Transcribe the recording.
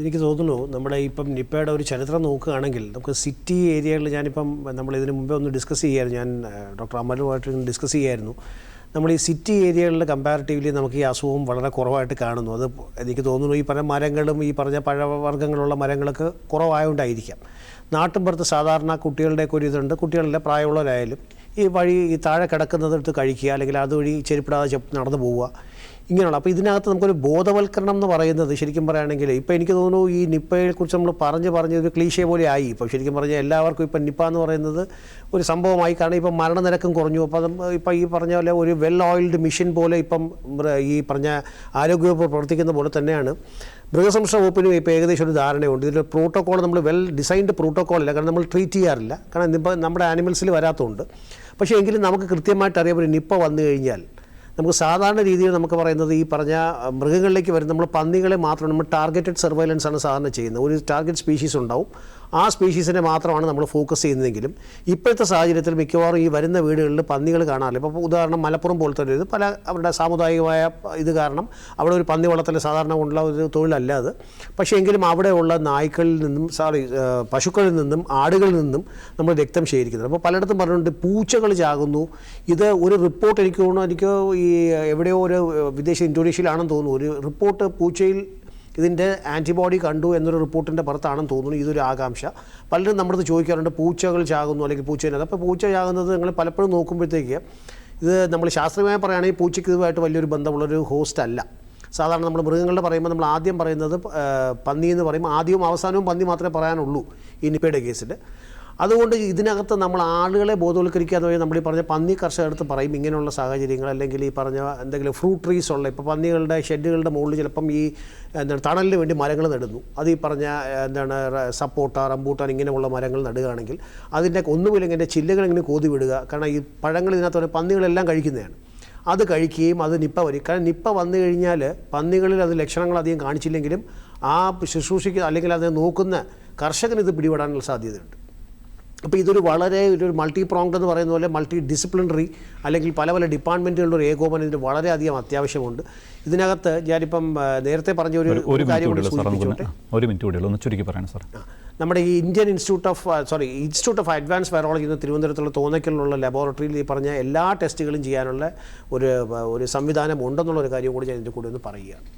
എനിക്ക് തോന്നുന്നു നമ്മുടെ ഇപ്പം നിപ്പയുടെ ഒരു ചരിത്രം നോക്കുകയാണെങ്കിൽ നമുക്ക് സിറ്റി ഏരിയകളിൽ ഞാനിപ്പം നമ്മൾ ഇതിന് മുമ്പേ ഒന്ന് ഡിസ്കസ് ചെയ്യായിരുന്നു. ഞാൻ ഡോക്ടർ അമലുമായിട്ട് ഡിസ്കസ് ചെയ്യായിരുന്നു. നമ്മൾ ഈ സിറ്റി ഏരിയകളിൽ കമ്പാരിറ്റീവ്ലി നമുക്ക് ഈ അസുഖം വളരെ കുറവായിട്ട് കാണുന്നു. അത് എനിക്ക് തോന്നുന്നു ഈ പറഞ്ഞ മരങ്ങളും ഈ പറഞ്ഞ പഴവർഗങ്ങളുള്ള മരങ്ങളൊക്കെ കുറവായതുകൊണ്ടായിരിക്കാം നാട്ടിൻപുറത്ത് സാധാരണ കുട്ടികളുടെയൊക്കെ ഒരു ഇതുണ്ട്. കുട്ടികളിലെ പ്രായമുള്ളവരായാലും ഈ വഴി ഈ താഴെ കിടക്കുന്നതെടുത്ത് കഴിക്കുക അല്ലെങ്കിൽ അതുവഴി ചെരുപ്പിടാതെ നടന്നു പോവുക ഇങ്ങനെയുള്ള അപ്പോൾ ഇതിനകത്ത് നമുക്കൊരു ബോധവൽക്കരണം എന്ന് പറയുന്നത് ശരിക്കും പറയുകയാണെങ്കിൽ ഇപ്പോൾ എനിക്ക് തോന്നുന്നു ഈ നിപ്പയെക്കുറിച്ച് നമ്മൾ പറഞ്ഞ് പറഞ്ഞ് ഒരു ക്ലീഷേ പോലെ ആയി. ഇപ്പോൾ ശരിക്കും പറഞ്ഞാൽ എല്ലാവർക്കും ഇപ്പം നിപ്പ എന്ന് പറയുന്നത് ഒരു സംഭവമായി. കാരണം ഇപ്പം മരണനിരക്കും കുറഞ്ഞു. അപ്പോൾ അത് ഇപ്പം ഈ പറഞ്ഞ പോലെ ഒരു വെൽ ഓയിൽഡ് മിഷൻ പോലെ ഇപ്പം ഈ പറഞ്ഞ ആരോഗ്യവകുപ്പ് പ്രവർത്തിക്കുന്ന പോലെ തന്നെയാണ്. മൃഗസംരക്ഷണ വകുപ്പിനും ഇപ്പോൾ ഏകദേശം ഒരു ധാരണയുണ്ട്. ഇതിൽ പ്രോട്ടോക്കോൾ നമ്മൾ വെൽ ഡിസൈൻഡ് പ്രോട്ടോക്കോൾ ഇല്ല കാരണം നമ്മൾ ട്രീറ്റ് ചെയ്യാറില്ല. കാരണം ഇപ്പം നമ്മുടെ ആനിമൽസിൽ വരാത്തതുകൊണ്ട്. പക്ഷേ എങ്കിലും നമുക്ക് കൃത്യമായിട്ട് അറിയാം. ഒരു നിപ്പ വന്നു കഴിഞ്ഞാൽ നമുക്ക് സാധാരണ രീതിയിൽ നമുക്ക് പറയുന്നത് ഈ പറഞ്ഞ മൃഗങ്ങളിലേക്ക് വരുന്ന നമ്മൾ പന്നികളെ മാത്രം നമ്മൾ ടാർഗറ്റഡ് സർവൈലൻസ് ആണ് സാധാരണ ചെയ്യുന്നത്. ഒരു ടാർഗറ്റ് സ്പീഷീസ് ഉണ്ടാവും. ആ സ്പീഷീസിനെ മാത്രമാണ് നമ്മൾ ഫോക്കസ് ചെയ്യുന്നതെങ്കിലും ഇപ്പോഴത്തെ സാഹചര്യത്തിൽ മിക്കവാറും ഈ വരുന്ന വീടുകളിൽ പന്നികൾ കാണാറില്ല. ഇപ്പോൾ ഉദാഹരണം മലപ്പുറം പോലത്തെ ഒരു ഇത് പല അവരുടെ സാമുദായികമായ ഇത് കാരണം അവിടെ ഒരു പന്നി വളർത്തൽ സാധാരണ ഉള്ള ഒരു തൊഴിലല്ല അത്. പക്ഷേ എങ്കിലും അവിടെയുള്ള നായ്ക്കളിൽ നിന്നും സോറി പശുക്കളിൽ നിന്നും ആടുകളിൽ നിന്നും നമ്മൾ രക്തം ശേഖരിക്കുന്നത് അപ്പോൾ പലയിടത്തും പറഞ്ഞിട്ടുണ്ട് പൂച്ചകൾ ചാകുന്നു. ഇത് ഒരു റിപ്പോർട്ട് എനിക്ക് തോന്നുന്നു എനിക്ക് ഈ എവിടെയോ ഒരു വിദേശ ഇന്തോനേഷ്യയിലാണെന്ന് തോന്നുന്നു. ഒരു റിപ്പോർട്ട് പൂച്ചയിൽ ഇതിന്റെ ആന്റിബോഡി കണ്ടു എന്നൊരു റിപ്പോർട്ടിന്റെ പുറത്താണെന്ന് തോന്നുന്നു. ഇതൊരു ആകാംക്ഷ. പലരും നമ്മുടെ ചോദിക്കാറുണ്ട് പൂച്ചകൾ ചാകുന്നു അല്ലെങ്കിൽ പൂച്ചേനെ. അപ്പോൾ പൂച്ച ചാകുന്നത് നിങ്ങൾ പലപ്പോഴും നോക്കുമ്പോഴത്തേക്ക് ഇത് നമ്മൾ ശാസ്ത്രീയമായി പറയുകയാണെങ്കിൽ പൂച്ചയ്ക്ക് ഇതുമായിട്ട് വലിയൊരു ബന്ധമുള്ളൊരു ഹോസ്റ്റ് അല്ല. സാധാരണ നമ്മൾ മൃഗങ്ങളുടെ പറയുമ്പോൾ നമ്മൾ ആദ്യം പറയുന്നത് പന്നി എന്ന് പറയുമ്പോൾ ആദ്യവും അവസാനവും പന്നി മാത്രമേ പറയാനുള്ളൂ ഈ നിപ്പയുടെ കേസിൽ അതുകൊണ്ട് ഇതിനകത്ത് നമ്മൾ ആളുകളെ ബോധവൽക്കരിക്കുക എന്ന് പറഞ്ഞാൽ നമ്മൾ ഈ പറഞ്ഞ പന്നി കർഷകരടുത്ത് പറയും ഇങ്ങനെയുള്ള സാഹചര്യങ്ങൾ അല്ലെങ്കിൽ ഈ പറഞ്ഞ എന്തെങ്കിലും ഫ്രൂട്ട് ട്രീസ് ഉള്ള ഇപ്പോൾ പന്നികളുടെ ഷെഡുകളുടെ മുകളിൽ ചിലപ്പം ഈ എന്താണ് തണലിന് വേണ്ടി മരങ്ങൾ നടുന്നു. അത് ഈ പറഞ്ഞ എന്താണ് സപ്പോട്ട റംബൂട്ടാൻ ഇങ്ങനെയുള്ള മരങ്ങൾ നടുകയാണെങ്കിൽ അതിന്റെ ഒന്നുമില്ലെങ്കിൽ എന്റെ ചില്ലകൾ ഇങ്ങനെ കോതി വിടുക. കാരണം ഈ പഴങ്ങൾ ഇതിനകത്ത് പന്നികളെല്ലാം കഴിക്കുന്നതാണ്. അത് കഴിക്കുകയും അത് നിപ്പ വരും. കാരണം നിപ്പ വന്നു കഴിഞ്ഞാൽ പന്നികളിൽ അത് ലക്ഷണങ്ങൾ അധികം കാണിച്ചില്ലെങ്കിലും ആ ശുശ്രൂഷിക്കുന്ന അല്ലെങ്കിൽ അത് നോക്കുന്ന കർഷകന് ഇത് പിടിപെടാനുള്ള സാധ്യതയുണ്ട്. അപ്പോൾ ഇതൊരു വളരെ ഒരു മൾട്ടി പ്രോങ്ഡ് എന്ന് പറയുന്ന പോലെ മൾട്ടി ഡിസിപ്ലിനറി അല്ലെങ്കിൽ പല പല ഡിപ്പാർട്ട്മെന്റുകളുടെ ഒരു ഏകോപനം ഇതിന് വളരെയധികം അത്യാവശ്യമുണ്ട്. ഇതിനകത്ത് ഞാനിപ്പം നേരത്തെ പറഞ്ഞ ഒരു ഒരു ഒരു കാര്യം മിനിറ്റ് കൂടി ഒന്ന് ചുരുക്കി പറയണം സാർ നമ്മുടെ ഈ Indian institute of sorry institute of advance virology എന്ന് തിരുവനന്തപുരത്തുള്ള തോന്നയ്ക്കലുള്ള ലബോറട്ടറിയിൽ ഈ പറഞ്ഞ എല്ലാ ടെസ്റ്റുകളും ചെയ്യാനുള്ള ഒരു ഒരു സംവിധാനം ഉണ്ടെന്നുള്ള ഒരു കാര്യം കൂടി ഞാൻ ഇതിന്റെ കൂടെ ഒന്ന് പറയുകയാണ്.